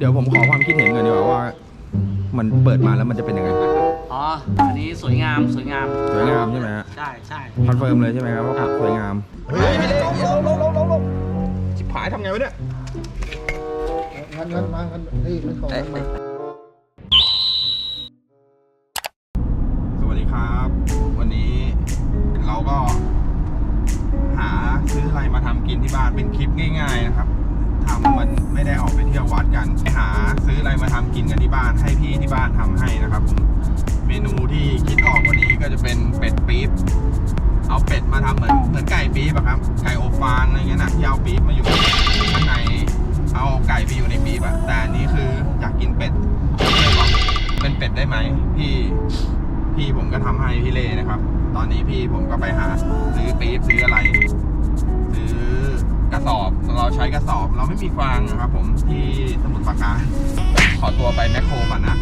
เดี๋ยวผมขอความคิดเห็นก่อนดีกว่าว่า มันเปิดมาแล้วมันจะเป็นยังไง อ๋อ อันนี้สวยงามสวยงาม สวยงามใช่ไหมฮะ ใช่ใช่คอนเฟิร์มเลยใช่ไหมครับว่าสวยงาม เฮ้ยพี่เล็กลงลงลงลงลงชิบหายทำไงวะเนี่ยงั้นงั้นมางั้นเฮ้ยมันของงั้นมาสวัสดีครับ วันนี้เราก็ หาซื้ออะไรมาทำกินที่บ้านเป็นคลิปง่าย ๆ นะครับ ทำมันไม่ได้ออกไปเที่ยววัดกันไปหาซื้ออะไรมาทำกินกันที่บ้านให้พี่ที่บ้านทำให้นะครับผมเมนูที่คิดออกวันนี้ก็จะเป็นเป็ดปี๊บเอาเป็ดมาทำเหมือนเหมือนไก่ปี๊บอะครับไก่อบฟางอะไรเงี้ยนะที่เอาปี๊บมาอยู่ข้างในเอาไก่ไปอยู่ในปี๊บอะแต่อันนี้คืออยากกินเป็ดเป็นเป็ดได้ไหมพี่พี่ผมก็ทำให้พี่เล่นะครับ ตอนนี้พี่ผมก็ไปหาซื้อปี๊บซื้ออะไร ซื้อกระสอบ ใช้กระสอบ เราไม่มีฟางนะครับผมที่สมุทรปราการ ขอตัวไปแมคโครก่อนนะ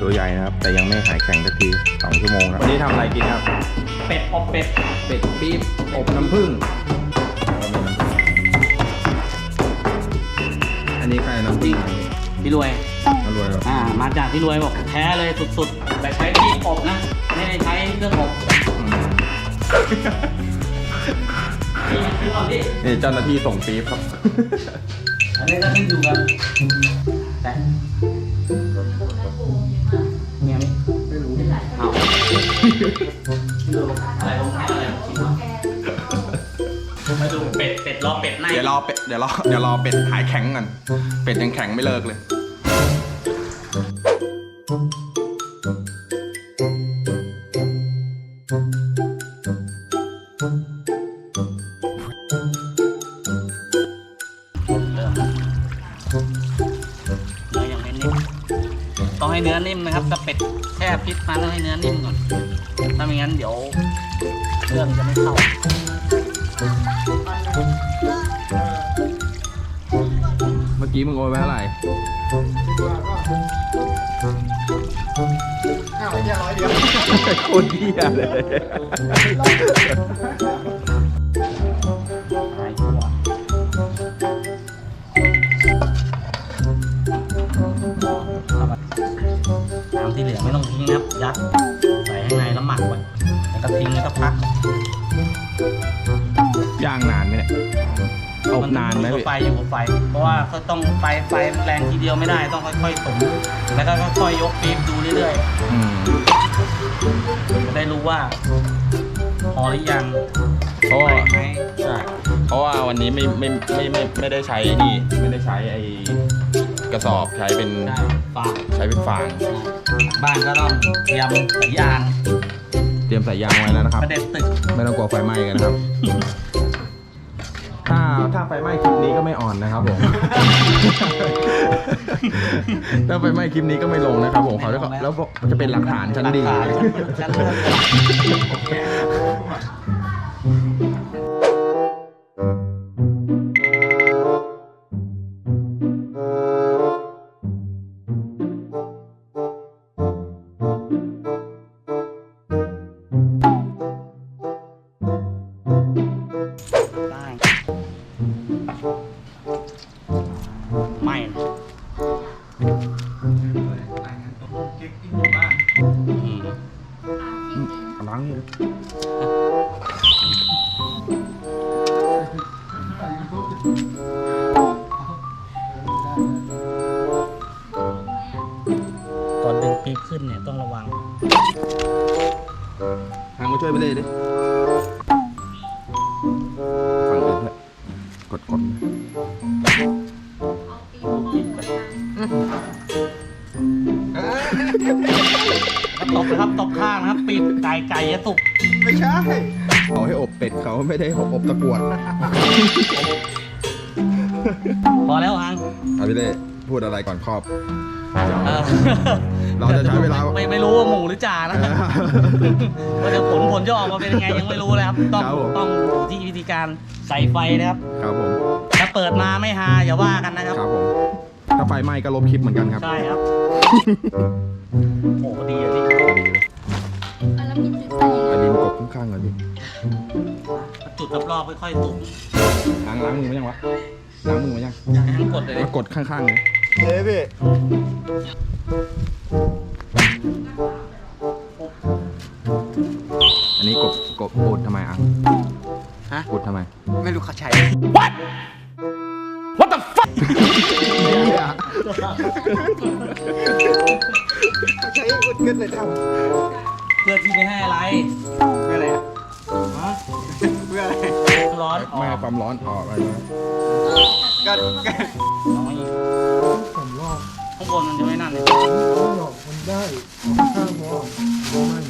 ตัวใหญ่นะครับ แต่ยังไม่หายแข็งสักทีสองชั่วโมงครับวันนี้ทำอะไรกินครับ เป็ดอบเป็ด เป็ดปี๊บอบน้ำผึ้งอันนี้ใครน้ำผึ้งพี่รวยมารวยครับอ่า มาจากพี่รวยบอกแท้เลยสุดๆ แต่ใช้ที่อบนะ ไม่ได้ใช้เครื่องอบอืมนี่คือเอาดินี่เจ้าหน้าที่ส่งปี๊บครับ อันนี้ก็ขึ้นอยู่กับ อะไรของอะไรของคิดว่ามาดูเป็ดเป็ดรอเป็ดในเดี๋ยวรอเป็ดเดี๋ยวรอเดี๋ยวรอเป็ดหายแข็งก่อนเป็ดยังแข็งไม่เลิกเลยเนื้อยังไม่นิ่มต้ ให้เนื้อนิ่มนะครับถ้าเป็ดแค่พริกมาต้องให้เนื้อนิ่มก่อนถ้าไม่งั้นเดี๋ยวเครื่องจะไม่เข้าเมื่อกี้มึงโอนไปเท่าไหร่อ้าวไอ้เนี่ยร้อยเดียวโคตรเหี้ยเลย น้ำที่เหลือไม่ต้องทิ้งนะครับ ยัดใส่ข้างในแล้วหมักไว้แล้วก็ทิ้งแล้วก็พักย่างนานไหมเนี่ยอบนานไหมอยู่พี่กับไฟอยู่กับไฟ เพราะว่าก็ต้องไฟไฟแรงทีเดียวไม่ได้ต้องค่อยๆสมแล้วก็ค่อยๆยกปี๊บดูเรื่อยอืมๆจะได้รู้ว่าพอหรือยังเพราะว่าไหมใช่เพราะว่าวันนี้ไม่ไม่ไม่ไม่ไม่ได้ใช้นี่ ไม่ได้ใช้ไอ้ กระสอบใช้เป็นได้ฝากใช้เป็นฟาง บ้านก็ต้องเตรียมสายยางเตรียมใส่ยางไว้แล้วนะครับ ประเด็นตึกไม่ต้องกลัวไฟไหม้กันนะครับ ถ้าถ้าไฟไหม้คลิปนี้ก็ไม่ออนนะครับผม ถ้าไฟไหม้คลิปนี้ก็ไม่ลงนะครับผมเขาจะแล้วจะเป็นหลักฐานชั้นดี หลักฐานชั้นเลิศ ขึ้นเนี่ยต้องระวังทางมาช่วยไปเลยดิฝั่งอื่นด้วยกดกดเอาปีกมาตบนะครับตบข้างนะครับปิดไก่ไก่จะสุกไม่ใช่เขาให้อบเป็ดเขาไม่ได้อบตะกรวด พอแล้วฮังอาพี่เล่พูดอะไรก่อนครอบ เออเราจะใช้เวลา ไม่ไม่รู้ว่าหมูหรือจ่านะ ว่าจะผลผลจะออกมาเป็นยังไงยังไม่รู้เลยครับ ต้องครับผม ต้องอยู่ที่วิธีการใส่ไฟนะครับ ครับผมถ้าเปิดมาไม่ฮาอย่าว่ากันนะครับ ครับผมถ้าไฟไหม้ก็ลบคลิปเหมือนกันครับ ใช่ครับ โอ้ดีอะพี่อะแล้วมีจุดใส่ยังไงอันนี้มันกบข้างๆก่อนดิจุดรอบๆค่อยๆสุกล้างล้างมือมายังวะล้างมือมายังอยากให้ทั้งกดเลยมากดข้างๆเลยเฮ้ยพี่ อันนี้กบกบอุดทำไมอังฮะอุดทำไม ไม่รู้เขาใช้ใช้อุดเงินเลยทเพื่อที่ไม่ให้อะไรเพื่ออะไรอะฮะเพื่ออะไร ร้อนออไม่ให้กความร้อนออกอะไรนะก็ก็ ข้างบนมันจะไม่นั่นเลยต้องหลอกมันได้ข้างมองดูมัน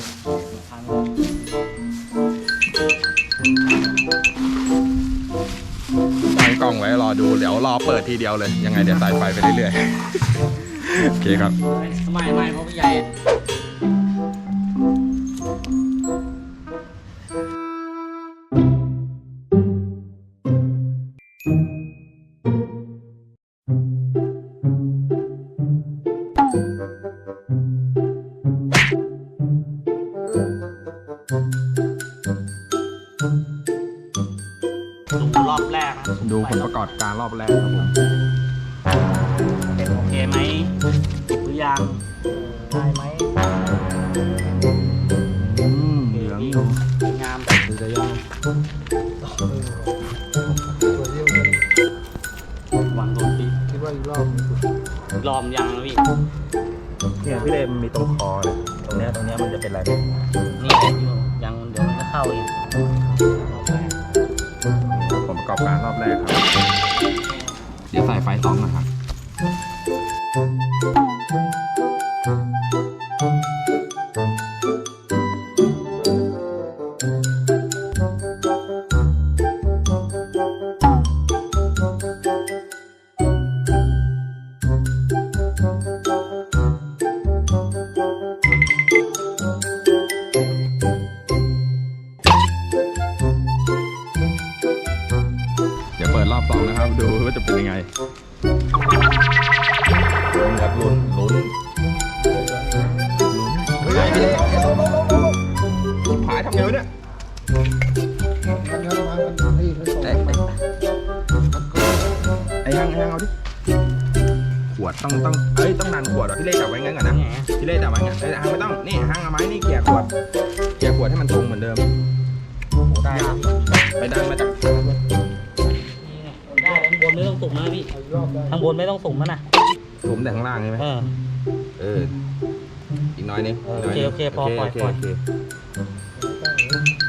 ตั้งกล้องไว้รอดูเดี๋ยวรอเปิดทีเดียวเลย ยังไงเดี๋ยวสายไฟไปเรื่อยๆ โอเคครับ ไม่ไม่เพราะผู้ใหญ่ ดูรอบแรกนะดูผลประกอบการรอบแรกครับผมโอเคไหมหรือยังได้ไหมอืมเหลืองอยู่สวยงามดูจะย่องตัวเดียวกันวางโดนปีคิดว่าอีกรอบหนึ่งลอมยังนะพี่เนี่ยพี่เลมมีตรงคอเลย ตรงเนี้ยตรงเนี้ยมันจะเป็นอะไรนี่แหละอยู่ยังเดี๋ยวมันจะเข้าอีกรอบแรกผลประกอบการรอบแรกครับ เดี๋ยวใส่ไฟสองนะครับ ว่าจะเป็นยังไงลุ้นครับลุ้นลุ้นลุ้นเฮ้ยพี่เล่ชิบหายทำไงวะเนี่ยงั้นงั้นมากันนี่ไม่ส่งเอ๊ะไอ้ฮังไอ้ฮังเอาดิขวดต้องต้องเอ้ยต้องดันขวดเหรอพี่เล่จับไว้งั้นก่อนนะพี่เล่จับไว้งั้นไอ้ฮังไม่ต้องนี่ฮังเอาไม้นี่เกี่ยขวดเกี่ยขวดให้มันตรงเหมือนเดิมได้ครับไปดันมาจาก สุ่มนะพี่เอาอีกรอบได้ข้างบนไม่ต้องสุ่มนะนะผมแต่ข้างล่างใช่ไหมเออ เออ อีกน้อยนึงโอเคโอเคพอปล่อยโเคปล่อย โเค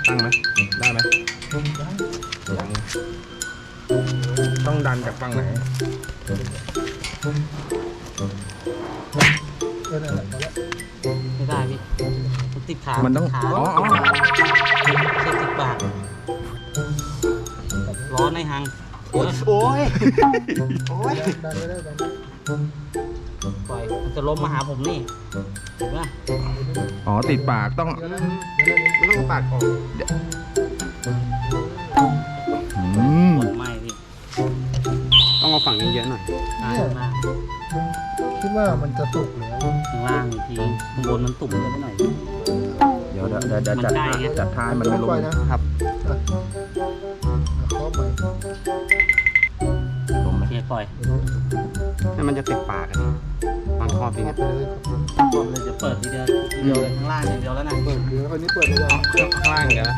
ตั้งไหมได้ไหมยังต้องดันจากฝั่งไหนเออนั่นแหละพอแล้วไม่ได้พี่มันติดขามันต้องขาอ๋ออ๋อเจ็ดสิบบาทร้อนในหัง โอ้ยโอ้ยโอ้ยดันไม่ได้ดันไม่ได้ปล่อยมันจะล้มมาหาผมนี่เห็นปะอ๋อติดปากต้องเดี๋ยวนะเดี๋ยวนะมันต้องปากออกอืมกดไม่พี่ต้องเอาฝั่งนี้เยอะหน่อยใช่มากคิดว่ามันจะสุกแล้ว ข้างล่างอีกทีข้างบนมันตุ่มเยอะไปหน่อย เดี๋ยวเดี๋ยวเดี๋ยวเดี๋ยวมันจัดใกล้ท่าไงจัดท่าให้มันไม่ลปล่อยงนะ ครับ อะ ปล่อยให้มันจะติดปากอะวางครอบดีเคาะเนี่ยไปเลยครับกดเลยจะเปิดทีเดียวทีเดียวเลยข้างล่างอย่างเดียวแล้วนะเปิดเดี๋ยวคนนี้เปิดเลยอะข้างล่างเดี๋ยวนะ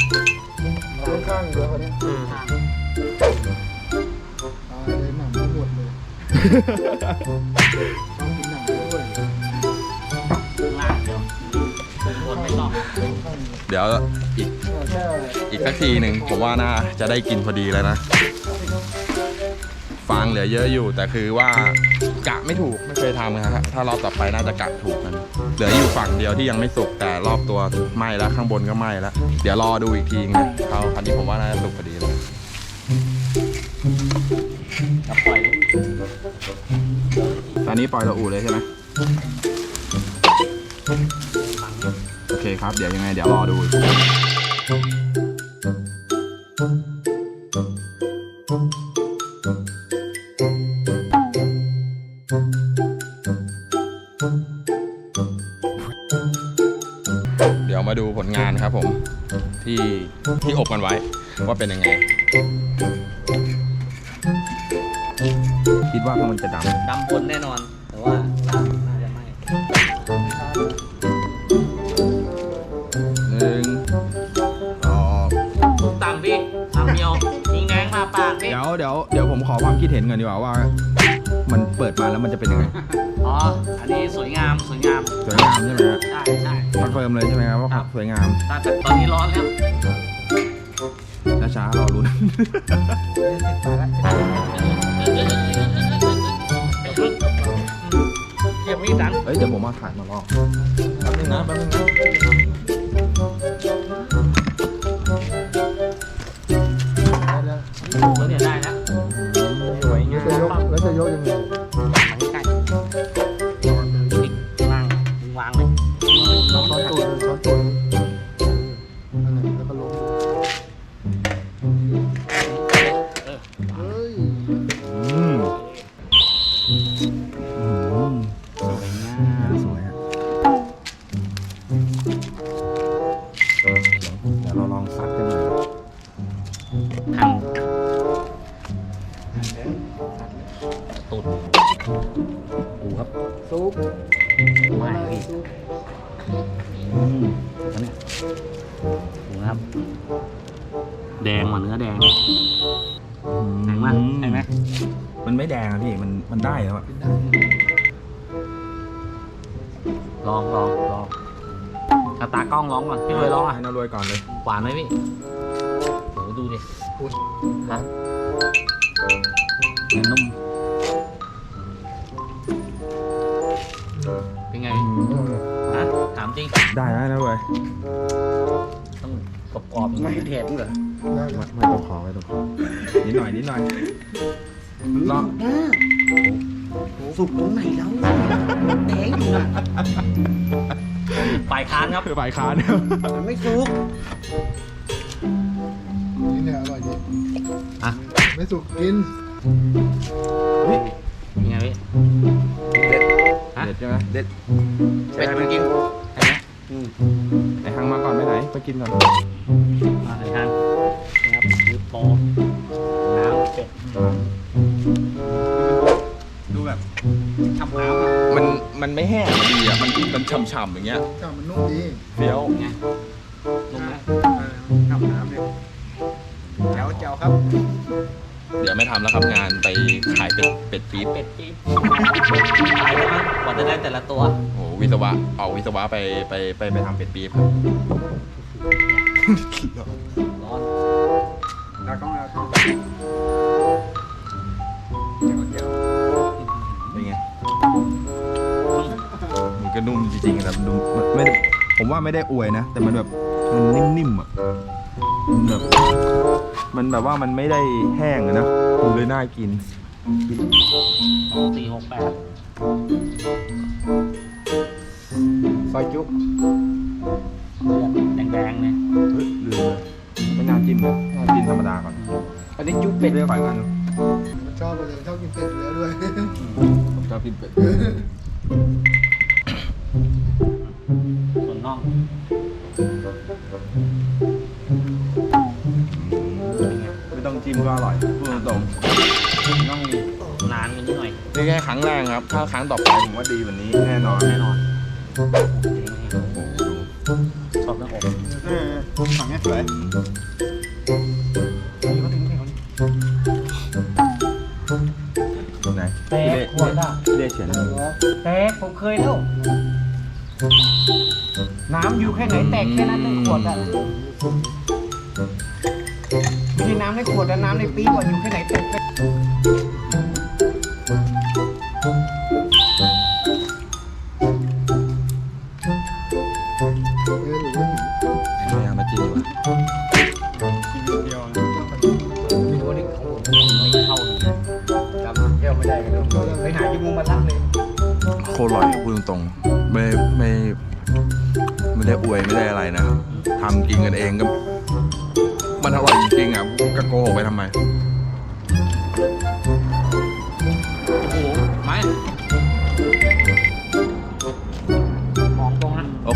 เอาข้างๆเดี๋ยวคนนี้อืมข้างตายเลยหนังไม่หมดเลยต้องกินหนังด้วยข้างล่างเดียวคนไม่ต้องเดี๋ยวอีก แค่ อีกสักทีหนึ่งผมว่าน่าจะได้กินพอดีแล้วนะ ฟางเหลือเยอะอยู่ แต่คือว่ากะไม่ถูกไม่เคยทำนะครับถ้ารอบต่อไปน่าจะกะถูกกันเหลืออยู่ฝั่งเดียวที่ยังไม่สุกแต่รอบตัวไหม้แล้วข้างบนก็ไหม้แล้ว เดี๋ยวรอดูอีกทีนะเขาคันนี้ผมว่าน่าจะสุกพอดีเลยปล่อยตอนนี้ปล่อยเราอู่เลยใช่ไหมโอเคครับ เดี๋ยวยังไง เดี๋ยวรอดู ที่ที่อบกันไว้ ว่าเป็นยังไง คิดว่ามันจะดำดำบนแน่นอน แต่ว่าล่างน่าจะไม่หนึ่งสองต่างพี่ทำเดียวยิงแดงมาปากพี่เดี๋ยวเดี๋ยวเดี๋ยวผมขอความคิดเห็นก่อนดีกว่าว่า มัน เปิดมาแล้วมันจะเป็นยังไงอ๋อ อันนี้สวยงามสวยงาม สวยงามใช่ไหมฮะใช่ใช่คอนเฟิร์มเลยใช่ไหมครับว่าครับสวยงามแต่แต่ตอนนี้ร้อนแล้วช้าช้าๆรอรุ้นเก็บมีดดังเอ้ยเดี๋ยวผมมาถ่ายมาลองแป๊บนึงนะแป๊บนึงนะ ซุปไม่พี่ซุปอืมแล้วเนี่ยดูนะครับ แดงกว่าเนื้อแดง แดงมากใช่ไหมมันไม่แดงอะพี่ มัน มันได้แล้วอะลองลองลองถ้าตากล้องร้องก่อน พี่เคยร้องอะให้น่ารวยก่อนเลย หวานไหมพี่โหดูดิอุ๊ยฮะ ต้องกรอบกรอบๆไม่เผ็ดเหรอได้ไม่ไม่ต้องขอไม่ต้องขอนิดหน่อยนิดหน่อยลองสุกตรงไหนแล้วแดงอยู่นะฝ่ายค้านครับคือฝ่ายค้านมันไม่สุกนี่เนี่ยอร่อยดีอะไม่สุกกินเป็นไงพี่ฮะเด็ดใช่ไหมเด็ดเป็ดมันกินใช่ ไหมไอ้หังมาก่อนไปไหนไปกินก่อนมาเลยทางนะครับยืดโปน้ำเป็ดดูแบบทำน้ำอะมันมันไม่แห้งดีอะมันมันฉ่ำๆอย่างเงี้ยจ้ามันนุ่มดีเฟี้ยวไงนุ่มไหมทำน้ำเนี่ยแจ๋วแจ๋วครับ เดี๋ยวไม่ทำแล้วครับงานไปขายเป็ดเป็ดปี๊บเป็ดปี๊บตายแล้วมั้งกว่าจะได้แต่ละตัวโอ้โหวิศวะเอาวิศวะไปไปไปไปทำเป็ดปี๊บครับร้อนตากล้องตากล้องเป็นไงมันก็นุ่มจริงๆแต่มันดูมันไม่ได้ผมว่าไม่ได้อวยนะ แต่มันแบบมันนิ่มๆอะมันแบบ มันแบบว่ามันไม่ได้แห้งอะนะมันเลยน่ากินสี่หกแปดซอยจุ๊เลือดแดงๆเลยเฮ้ยลืมเลยไม่น่าจิ้มเลยน่าจิ้มธรรมดาก่อนอันนี้จุ๊เป็ดเรียกฝ่ายกันมันชอบเลยชอบกินเป็ดอยู่แล้วด้วยผมชอบกินเป็ดส่วนน่อง ไม่ต้องจิ้มก็อร่อยพูดตรงน่องนานกันนิดหน่อยๆนี่แค่ครั้งแรกครับ ถ้าครั้งต่อไปผมว่าดีกว่านี้แน่นอนแน่นอนโอ้โหดูชอบหน้าอกเออฝั่งนี้สวยไหนเต๊ะขวดอะเรียกเฉียนเต๊ะผมเคยแล้วน้ำอยู่แค่ไหนแตกแค่นั้นในขวดอะ ไม่ใช่น้ำในขวดแต่น้ำในปี๊บอะอยู่แค่ไหนเตก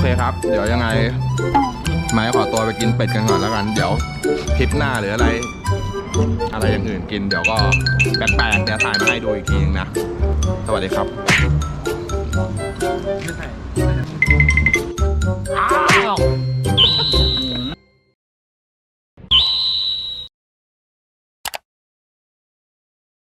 เคครับ เดี๋ยวยังไง ไม้ขอตัวไปกินเป็ดกันก่อนแล้วกัน เดี๋ยวคลิปหน้าหรืออะไร อะไรอย่างอื่นกิน เดี๋ยวก็แปลกๆเดี๋ยวถ่ายมาให้ดูอีกทีนึงนะ สวัสดีครับ